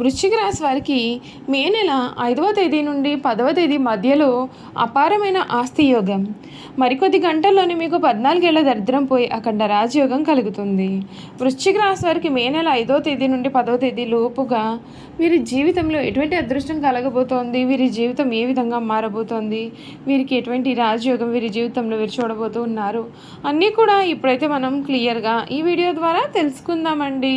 వృశ్చిక రాశి వారికి మే నెల ఐదవ తేదీ నుండి పదవ తేదీ మధ్యలో అపారమైన ఆస్తి యోగం. మరికొద్ది గంటల్లోనే మీకు పద్నాలుగేళ్ళ దరిద్రం పోయి అఖండ రాజయోగం కలుగుతుంది. వృశ్చిక రాశి వారికి మే నెల ఐదో తేదీ నుండి పదవ తేదీ లోపుగా వీరి జీవితంలో ఎటువంటి అదృష్టం కలగబోతోంది? వీరి జీవితం ఏ విధంగా మారబోతోంది? వీరికి ఎటువంటి రాజయోగం వీరి జీవితంలో వీరు చూడబోతూ ఉన్నారు? అన్నీ కూడా ఇప్పుడైతే మనం క్లియర్గా ఈ వీడియో ద్వారా తెలుసుకుందామండి.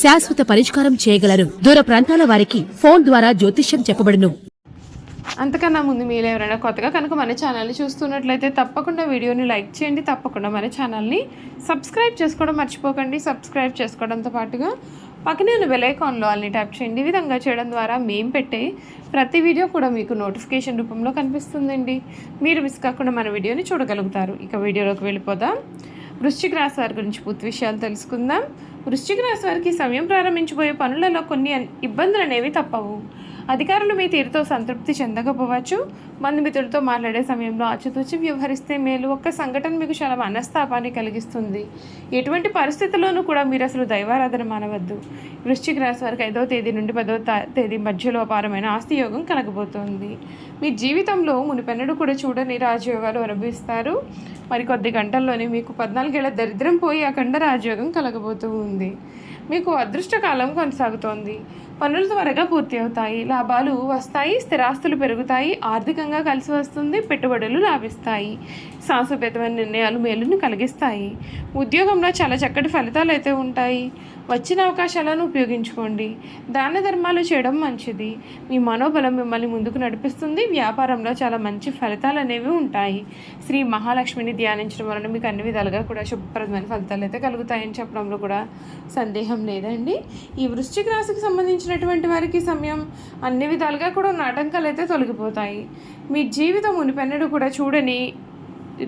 శాశ్వత పరిష్కారం చేయగలరు. దూర ప్రాంతాల వారికి ఫోన్ ద్వారా జ్యోతిష్యం చెప్పబడును. అంతకన్నా ముందు మీరు ఎవరైనా కొత్తగా కనుక మన ఛానల్ని చూస్తున్నట్లయితే తప్పకుండా వీడియోని లైక్ చేయండి. తప్పకుండా మన ఛానల్ని సబ్స్క్రైబ్ చేసుకోవడం మర్చిపోకండి. సబ్స్క్రైబ్ చేసుకోవడంతో పాటుగా పక్కనే ఉన్న బెల్ ఐకాన్లో అల్ని ట్యాప్ చేయండి. ఈ విధంగా చేయడం ద్వారా మేము పెట్టే ప్రతి వీడియో కూడా మీకు నోటిఫికేషన్ రూపంలో కనిపిస్తుందండి. మీరు మిస్ కాకుండా మన వీడియోని చూడగలుగుతారు. ఇక వీడియోలోకి వెళ్ళిపోదాం. వృశ్చిక రాశి వారి గురించి పూర్తి విషయాలు తెలుసుకుందాం. వృశ్చిక రాశి వారికి సమయం ప్రారంభించబోయే పనులలో కొన్ని ఇబ్బందులు అనేవి తప్పవు. అధికారులు మీ తీరుతో సంతృప్తి చెందకపోవచ్చు. బంధుమిత్రులతో మాట్లాడే సమయంలో ఆచితూచి వ్యవహరిస్తే మేలు. ఒక్క సంఘటన మీకు చాలా మనస్తాపాన్ని కలిగిస్తుంది. ఎటువంటి పరిస్థితుల్లోనూ కూడా మీరు అసలు దైవారాధన మానవద్దు. వృశ్చిక రాశి వారికి ఐదవ తేదీ నుండి పదవ తా- తేదీ మధ్యలో అపారమైన ఆస్తి యోగం కలగబోతోంది. మీ జీవితంలో మునిపెన్నడు కూడా చూడని రాజయోగాలు అనుభవిస్తారు. మరి కొద్ది గంటల్లోనే మీకు పద్నాలుగేళ్ళ దరిద్రం పోయి అఖండ రాజయోగం కలగబోతూ ఉంది. మీకు అదృష్టకాలం కొనసాగుతోంది. పనులు త్వరగా పూర్తి అవుతాయి. లాభాలు వస్తాయి స్థిరాస్తులు పెరుగుతాయి ఆర్థికంగా కలిసి వస్తుంది పెట్టుబడులు లాభిస్తాయి. సాహసోపేతమైన నిర్ణయాలు మేలును కలిగిస్తాయి. ఉద్యోగంలో చాలా చక్కటి ఫలితాలు అయితే ఉంటాయి. వచ్చిన అవకాశాలను ఉపయోగించుకోండి. దాన ధర్మాలు చేయడం మంచిది. మీ మనోబలం మిమ్మల్ని ముందుకు నడిపిస్తుంది. వ్యాపారంలో చాలా మంచి ఫలితాలు అనేవి ఉంటాయి. శ్రీ మహాలక్ష్మిని ధ్యానించడం వలన మీకు అన్ని విధాలుగా కూడా శుభప్రదమైన ఫలితాలు అయితే కలుగుతాయని చెప్పడంలో కూడా సందేహం లేదండి. ఈ వృశ్చిక రాశికి సంబంధించినటువంటి వారికి సమయం అన్ని విధాలుగా కూడా ఉన్న ఆటంకాలు అయితే తొలగిపోతాయి. మీ జీవితం మునిపెన్నడు కూడా చూడని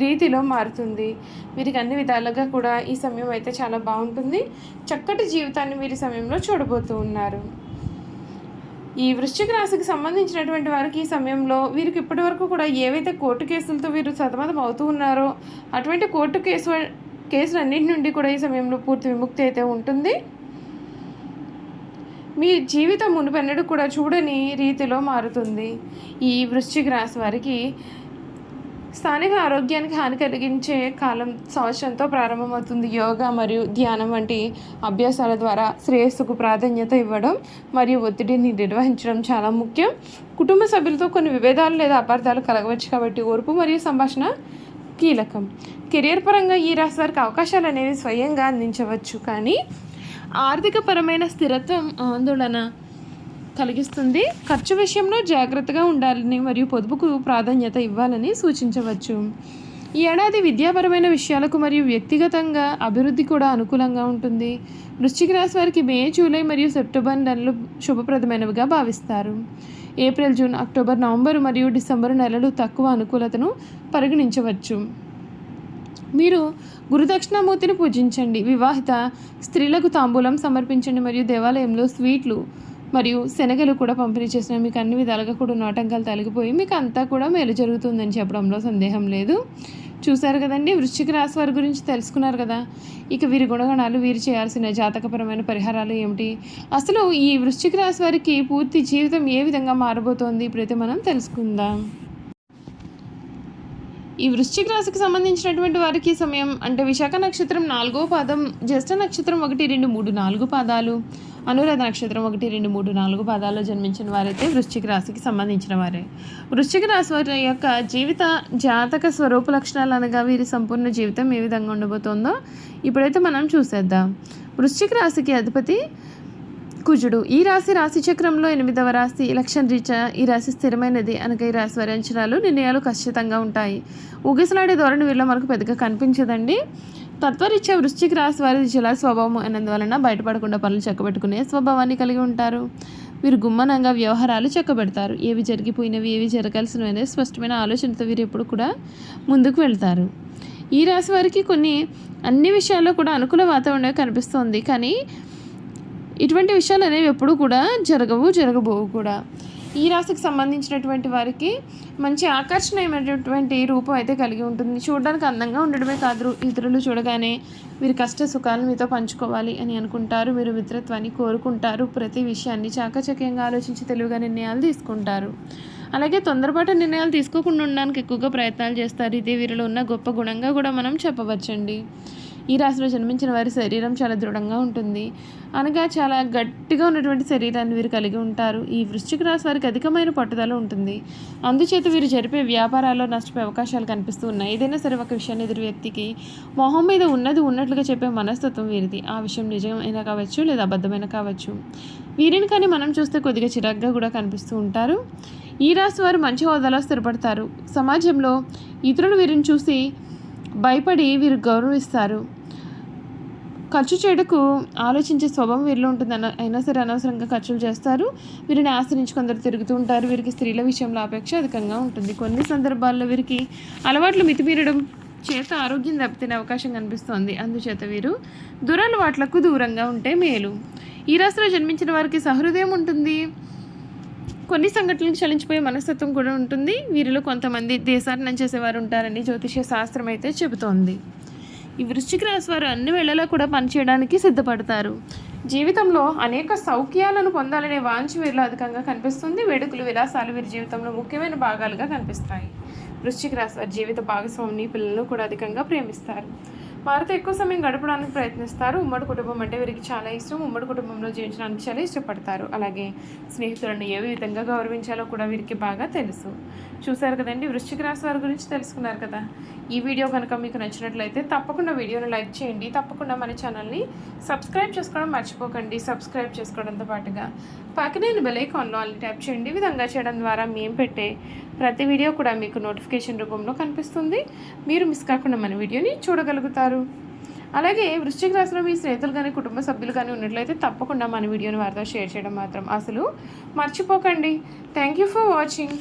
రీతిలో మారుతుంది. వీరికి అన్ని విధాలుగా కూడా ఈ సమయం అయితే చాలా బాగుంటుంది. చక్కటి జీవితాన్ని వీరి సమయంలో చూడబోతూ ఉన్నారు. ఈ వృశ్చిక రాశికి సంబంధించినటువంటి వారికి ఈ సమయంలో వీరికి ఇప్పటి వరకు కూడా ఏవైతే కోర్టు కేసులతో వీరు సతమతం అవుతూ ఉన్నారో అటువంటి కోర్టు కేసు కేసులన్నింటి నుండి కూడా ఈ సమయంలో పూర్తి విముక్తి అయితే ఉంటుంది. మీ జీవితం మునుపెన్నడూ కూడా చూడని రీతిలో మారుతుంది. ఈ వృశ్చిక రాశి వారికి స్థానిక ఆరోగ్యానికి హాని కలిగించే కాలం సంవత్సరంతో ప్రారంభమవుతుంది యోగా మరియు ధ్యానం వంటి అభ్యాసాల ద్వారా శ్రేయస్సుకు ప్రాధాన్యత ఇవ్వడం మరియు ఒత్తిడిని నిర్వహించడం చాలా ముఖ్యం. కుటుంబ సభ్యులతో కొన్ని విభేదాలు లేదా అపార్థాలు కలగవచ్చు కాబట్టి ఓర్పు మరియు సంభాషణ కీలకం. కెరియర్ పరంగా ఈ రాశి వారికి అవకాశాలు అనేవి స్వయంగా అందించవచ్చు. కానీ ఆర్థికపరమైన స్థిరత్వం ఆందోళన కలిగిస్తుంది. ఖర్చు విషయంలో జాగ్రత్తగా ఉండాలని మరియు పొదుపుకు ప్రాధాన్యత ఇవ్వాలని సూచించవచ్చు. ఈ ఏడాది విద్యాపరమైన విషయాలకు మరియు వ్యక్తిగతంగా అభివృద్ధి కూడా అనుకూలంగా ఉంటుంది. వృశ్చిక రాశి వారికి మే జూలై మరియు సెప్టెంబర్ నెలలు శుభప్రదమైనవిగా భావిస్తారు. ఏప్రిల్ జూన్ అక్టోబర్ నవంబర్ మరియు డిసెంబర్ నెలలు తక్కువ అనుకూలతను పరిగణించవచ్చు. మీరు గురుదక్షిణామూర్తిని పూజించండి. వివాహిత స్త్రీలకు తాంబూలం సమర్పించండి మరియు దేవాలయంలో స్వీట్లు మరియు శనగలు కూడా పంపిణీ చేసిన మీకు అన్ని విధాలుగా కూడా ఉన్న ఆటంకాలు తొలగిపోయి మీకు అంతా కూడా మేలు జరుగుతుందని చెప్పడంలో సందేహం లేదు. చూశారు కదండి? వృశ్చిక రాశి వారి గురించి తెలుసుకున్నారు కదా? ఇక వీరి గుణగణాలు వీరు చేయాల్సిన జాతకపరమైన పరిహారాలు ఏమిటి? అసలు ఈ వృశ్చిక రాశి వారికి పూర్తి జీవితం ఏ విధంగా మారబోతోంది? ఇప్పుడైతే మనం తెలుసుకుందాం. ఈ వృశ్చిక రాశికి సంబంధించినటువంటి వారికి సమయం అంటే విశాఖ నక్షత్రం నాలుగో పాదం జ్యేష్ఠ నక్షత్రం ఒకటి రెండు మూడు నాలుగు పాదాలు అనురాధ నక్షత్రం ఒకటి రెండు మూడు నాలుగు పాదాల్లో జన్మించిన వారైతే వృశ్చిక రాశికి సంబంధించిన వారే. వృశ్చిక రాశి వారి యొక్క జీవిత జాతక స్వరూప లక్షణాలు అనగా వీరి సంపూర్ణ జీవితం ఏ విధంగా ఉండబోతోందో ఇప్పుడైతే మనం చూసేద్దాం. వృశ్చిక రాశికి అధిపతి కుజుడు ఈ రాశి రాశి చక్రంలో ఎనిమిదవ రాశి ఎలక్షన్ రీత్యా ఈ రాశి స్థిరమైనది. అనక ఈ రాశి వారి అంచనాలు నిర్ణయాలు ఖచ్చితంగా ఉంటాయి. ఊగిసలాడే ధోరణి వీళ్ళ మనకు పెద్దగా కనిపించదండి. తత్వరీత్యా వృశ్చిక రాశి వారి జిల్లా స్వభావం అయినందువలన బయటపడకుండా పనులు చక్కబెట్టుకునే స్వభావాన్ని కలిగి ఉంటారు. వీరు గుమ్మనంగా వ్యవహారాలు చక్కబెడతారు. ఏవి జరిగిపోయినవి ఏవి జరగాల్సినవి అనే స్పష్టమైన ఆలోచనతో వీరు ఎప్పుడు కూడా ముందుకు వెళ్తారు. ఈ రాశి వారికి కొన్ని అన్ని విషయాల్లో కూడా అనుకూల వాతావరణం కనిపిస్తోంది. కానీ ఇటువంటి విషయాలు అనేవి ఎప్పుడూ కూడా జరగవు జరగబోవు కూడా. ఈ రాశికి సంబంధించినటువంటి వారికి మంచి ఆకర్షణీయమైనటువంటి రూపం అయితే కలిగి ఉంటుంది. చూడడానికి అందంగా ఉండడమే కాదు ఇతరులు చూడగానే మీరు కష్ట సుఖాలను మీతో పంచుకోవాలి అని అనుకుంటారు. మీరు మిత్రత్వాన్ని కోరుకుంటారు. ప్రతి విషయాన్ని చాకచక్యంగా ఆలోచించి తెలివిగా నిర్ణయాలు తీసుకుంటారు. అలాగే తొందరపాటు నిర్ణయాలు తీసుకోకుండా ఉండడానికి ఎక్కువగా ప్రయత్నాలు చేస్తారు. ఇది వీరిలో ఉన్న గొప్ప గుణంగా కూడా మనం చెప్పవచ్చండి. ఈ రాశిలో జన్మించిన వారి శరీరం చాలా దృఢంగా ఉంటుంది. అనగా చాలా గట్టిగా ఉన్నటువంటి శరీరాన్ని వీరు కలిగి ఉంటారు. ఈ వృశ్చిక రాశి వారికి అధికమైన పట్టుదల ఉంటుంది. అందుచేత వీరు జరిపే వ్యాపారాల్లో నష్టపోయే అవకాశాలు కనిపిస్తూ ఉన్నాయి. ఏదైనా సరే ఒక విషయాన్ని ఎదురు వ్యక్తికి మొహం మీద ఉన్నది ఉన్నట్లుగా చెప్పే మనస్తత్వం వీరిది. ఆ విషయం నిజమైనా కావచ్చు లేదా అబద్ధమైన కావచ్చు. వీరిని కానీ మనం చూస్తే కొద్దిగా చిరాగ్గా కూడా కనిపిస్తూ ఉంటారు. ఈ రాశి వారు మంచి హోదాలో స్థిరపడతారు. సమాజంలో ఇతరులు వీరిని చూసి భయపడి వీరు గౌరవిస్తారు. ఖర్చు చేయడకు ఆలోచించే స్వభావం వీరిలో ఉంటుంది. అన అయినా సరే అనవసరంగా ఖర్చులు చేస్తారు. వీరిని ఆశ్రయించి కొందరు తిరుగుతూ ఉంటారు. వీరికి స్త్రీల విషయంలో అపేక్ష అధికంగా ఉంటుంది. కొన్ని సందర్భాల్లో వీరికి అలవాట్లు మితిమీరడం చేత ఆరోగ్యం దెబ్బతినే అవకాశం కనిపిస్తోంది. అందుచేత వీరు దురలవాట్లకు దూరంగా ఉంటే మేలు. ఈ రాశిలో జన్మించిన వారికి సహృదయం ఉంటుంది. కొన్ని సంఘటనలకు చలించిపోయే మనస్తత్వం కూడా ఉంటుంది. వీరిలో కొంతమంది దేశాటనం చేసేవారు ఉంటారని జ్యోతిష శాస్త్రం అయితే చెబుతోంది. ఈ వృశ్చిక రాశి వారు అన్ని వేళలా కూడా పనిచేయడానికి సిద్ధపడతారు. జీవితంలో అనేక సౌఖ్యాలను పొందాలనే వాంఛ వీరిలో అధికంగా కనిపిస్తుంది. వేడుకలు విలాసాలు వీరి జీవితంలో ముఖ్యమైన భాగాలుగా కనిపిస్తాయి. వృశ్చిక రాశి వారి జీవిత భాగస్వామిని పిల్లలను కూడా అధికంగా ప్రేమిస్తారు. వారితో ఎక్కువ సమయం గడపడానికి ప్రయత్నిస్తారు. ఉమ్మడి కుటుంబం అంటే వీరికి చాలా ఇష్టం. ఉమ్మడి కుటుంబంలో జీవించడానికి చాలా ఇష్టపడతారు. అలాగే స్నేహితులను ఏ విధంగా గౌరవించాలో కూడా వీరికి బాగా తెలుసు. చూశారు కదండి? వృశ్చిక రాశి వారి గురించి తెలుసుకున్నారు కదా? ఈ వీడియో కనుక మీకు నచ్చినట్లయితే తప్పకుండా వీడియోని లైక్ చేయండి. తప్పకుండా మన ఛానల్ని సబ్స్క్రైబ్ చేసుకోవడం మర్చిపోకండి. సబ్స్క్రైబ్ చేసుకోవడంతో పాటుగా పక్కనే బెల్ ఐకాన్లో అల్లి ట్యాప్ చేయండి. ఈ విధంగా చేయడం ద్వారా మేము పెట్టే ప్రతి వీడియో కూడా మీకు నోటిఫికేషన్ రూపంలో కనిపిస్తుంది. మీరు మిస్ కాకుండా మన వీడియోని చూడగలుగుతారు. అలాగే వృశ్చిక రాశిలో మీ స్నేహితులు కానీ కుటుంబ సభ్యులు కానీ ఉన్నట్లయితే తప్పకుండా మన వీడియోని వారితో షేర్ చేయడం మాత్రం అసలు మర్చిపోకండి. Thank you for watching